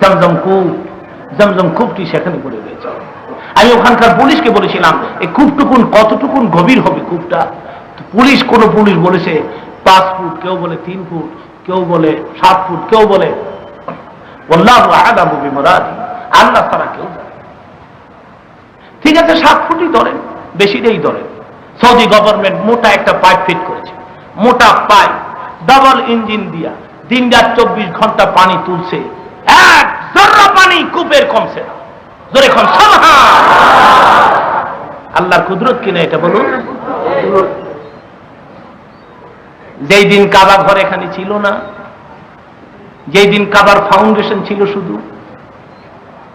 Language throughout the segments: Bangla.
জমজম কূপ, জমজম কূপটি সেখানে পড়ে রয়েছে। আমি ওখানকার পুলিশকে বলেছিলাম এই কূপটুকুন কতটুকুন গভীর হবে কূপটা? পুলিশ, কোন পুলিশ বলেছে, পাঁচ ফুট, কেউ বলে তিন ফুট, কেউ বলে সাত ফুট, কেউ বলে আল্লাহ তারা কেউ ঠিক আছে, সাত ফুটই ধরেন, বেশি বেশিটাই ধরেন। সৌদি গভর্নমেন্ট মোটা একটা পাইপ ফিট করেছে, মোটা পাইপ, ডাবল ইঞ্জিন দিয়া দিন রাত চব্বিশ ঘণ্টা পানি তুলছে এক জর্রা পানি কূপের কমছে না। জোরে কম আল্লাহর কুদরত কিনা এটা বলুন? যেই দিন কাবা ঘর এখানে ছিল না, যেই দিন কাবার ফাউন্ডেশন ছিল শুধু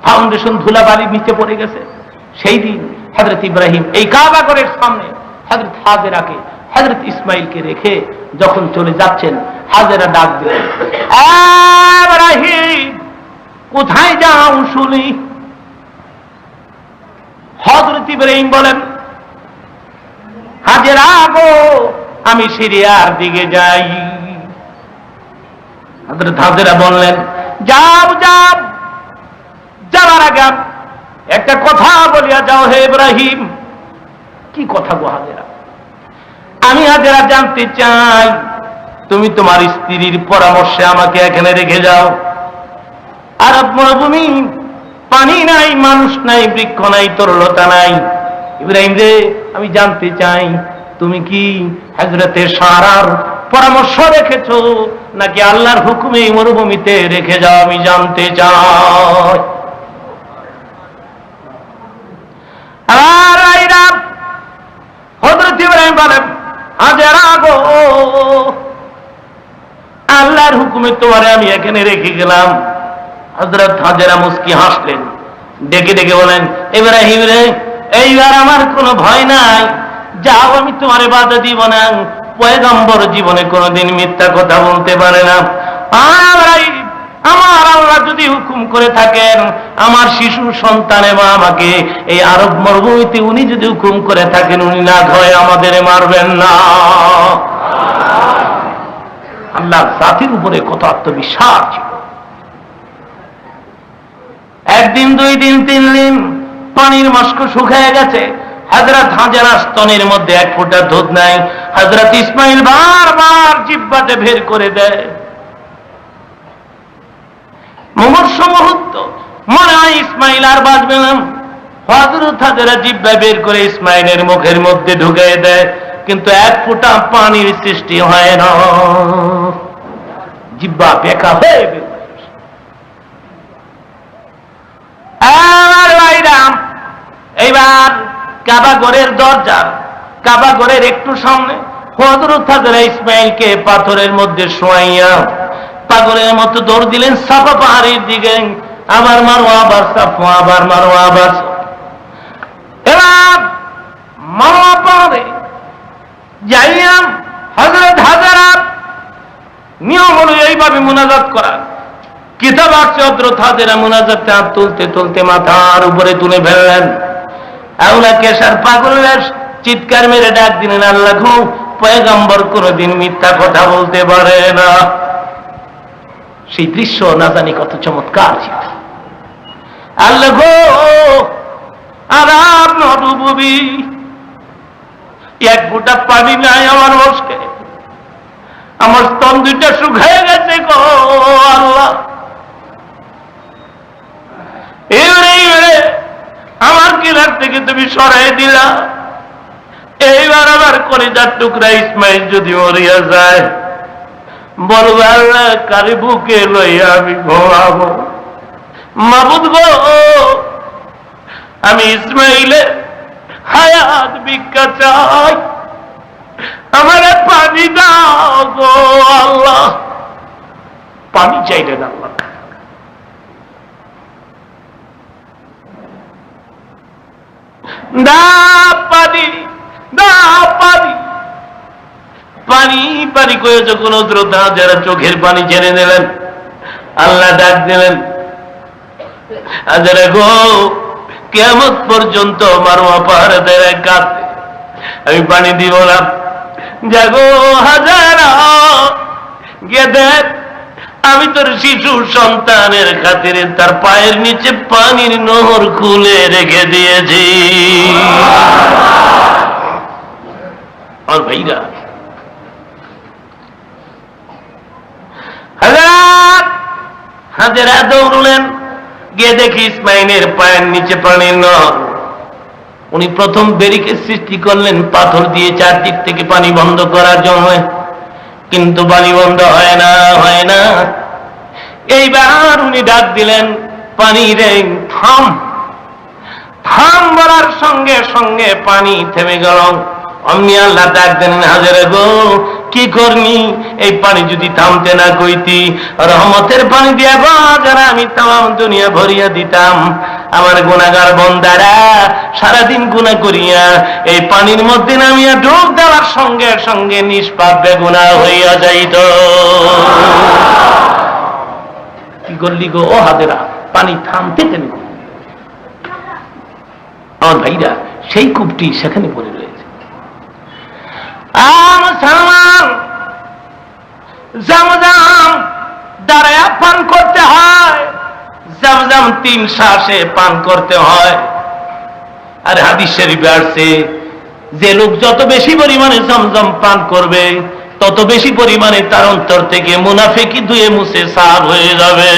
ফাউন্ডেশন নিচে পড়ে গেছে, সেই দিন হজরত ইব্রাহিম এই কাবা ঘরের সামনে হজরত হাজেরাকে হজরত ইসমাইলকে রেখে যখন চলে যাচ্ছেন, হাজেরা ডাক দিলেন কোথায় যাও শুনি? হজরত ইব্রাহিম বলেন, হাজেরা গো আমি সিরিয়ার দিকে যাই। হজরত হাজেরা বললেন, যাও যাও, যাওয়ার আগে একটা কথা বলিয়া যাও হে ইব্রাহিম। কি কথা গো হাজেরা? আমি হাজেরা জানতে চাই, তুমি তোমার স্ত্রীর পরামর্শে আমাকে এখানে রেখে যাও। আরব মরুভূমি, পানি নাই, মানুষ নাই, বৃক্ষ নাই, তরলতা নাই। ইব্রাহিম রে, আমি জানতে চাই, তুমি কি হজরতে সারার পরামর্শ রেখেছ, নাকি আল্লাহর হুকুমে মরুভূমিতে রেখে যাও, আমি জানতে চাই। আর হজরত আল্লাহর হুকুমে তোমারে আমি এখানে রেখে গেলাম। হজরত হাজারা মুস্কি হাসলেন। ডেকে ডেকে বলেন, ইব্রাহিম রে, এইবার আমার কোনো ভয় নাই। যাও, আমি তোমারে বাধা দিব না। পয়গম্বর জীবনে কোনোদিন মিথ্যা কথা বলতে পারে না। আমার আল্লাহ যদি হুকুম করে থাকেন, আমার শিশু সন্তানে বা আমাকে এই আরব মরুভূমিতে উনি যদি হুকুম করে থাকেন, উনি না ভয় আমাদের মারবেন না। আল্লাহ জাতির উপরে কত আত্মবিশ্বাস। ছিল একদিন, দুই দিন, তিন দিন পানির মস্ক শুকিয়ে গেছে। হাজরাত হাজারা স্তনের মধ্যে এক ফোঁটা দুধ নাই হাজরাত ইসমাইল বারবার জিব্বাতে বের করে দেয়। মুমূর্ষ মুহূর্ত, মনে হয় ইসমাইল আর বাঁচবে না। হজরত হাজারা জিব্বা বের করে ইসমাইলের মুখের মধ্যে ঢুকে দেয়, কিন্তু এক ফোঁটা পানির সৃষ্টি হয় না। জিব্বা বেকা হয়ে এইবার কাবা ঘরের দরজা, কাবা ঘরের একটু সামনে। হজরত হাজারা ইসমাইলকে পাথরের মধ্যে শোয়াইয়া পাগলের মতো দৌড় দিলেন, সাফা পাহাড়ের দিকে। আবার মারো, আবার আবার মারো, আবার এবার মারোয়া পাহাড়ে যাইয়াম হজরত হাজারা। নিয়ম হলো এইভাবে মোনাজাত করা। কিতাব আসছে হজরত হাজারা মোনাজাতে হাত তুলতে তুলতে মাথার উপরে তুলে ফেললেন। আউলা কেশার পাগলের চিৎকার মেরে ডাক দিলেন, আল্লাহ গো, পয়গম্বর কোনোদিন মিথ্যা কথা বলতে পারে না। সেই দৃশ্য না জানি কত চমৎকার ছিল। আল্লাহ আরাম নবী এক ফোঁটা পানি নাই আমার বসকে আমার স্তন দুইটা শুকিয়ে গেছে গো, আল্লাহ এবারে এবারে আমার কিনার থেকে তুমি সরাই দিলা। এইবার আবার কলিজার টুকরা ইসমাইল যদি মরিয়া যায়, বলব, আল্লাহ, কারি বুকে লইয়া আমি ঘোরাবো মাবুদ আমি ইসমাইলে হায়াত ভিক্ষা চাই। আমার পানি দাও গো আল্লাহ। পানি চাইলেন আল্লাহ পানি পানি। করে যখন শ্রদ্ধা যারা চোখের পানি ছেড়ে দিলেন আল্লাহ ডাক দিলেন গো কেমন পর্যন্ত মারোয়া পাহাড়ের কাছে আমি পানি দিব না। জাগো হাজারা, গিয়ে দেখ। আমি তোর শিশু সন্তানের খাতিরে তার পায়ের নিচে পানির নহর খুলে রেখে দিয়েছি। আর ভাইরা, হাজার দৌড়লেন গিয়ে দেখি ইসমাইলের পায়ের নিচে পানির নহর। উনি প্রথম বেরিকে সৃষ্টি করলেন, পাথর দিয়ে চারদিক থেকে পানি বন্ধ করার জন্য। কিন্তু পানি বন্ধ হয় না হয় না। এইবার উনি ডাক দিলেন, পানি রে, থাম। থাম বলার সঙ্গে সঙ্গে পানি থেমে গেল। অমনি আল্লাহ ডাক দেন হাজারে গো কি করনি? এই পানি যদি থামতে না কইতি, রহমতের পানি দিয়া যারা আমি তাম দুনিয়া ভরিয়া দিতাম, আমার গুণাগার বন্দারা, সারাদিন গুণা করিয়া এই পানির মধ্যে নামিয়া ডুব দেওয়ার সঙ্গে সঙ্গে নিষ্পাপ বেগুনা হইয়া যাইত। কি করলি গো, ও হাজেরা? পানি থামতে কেন? আমার ভাইরা, সেই কূপটি সেখানে পড়ে রয়েছে আম সালমান, জামজাম দাঁড়ায় পান করতে হয়। জামজাম তিন শ্বাসে পান করতে হয়। আর হাদিস শরীফে আসছে, যে লোক যত বেশি পরিমাণে জমজম পান করবে, তত বেশি পরিমাণে তার অন্তর থেকে মুনাফেকি ধুয়ে মুছে সাফ হয়ে যাবে।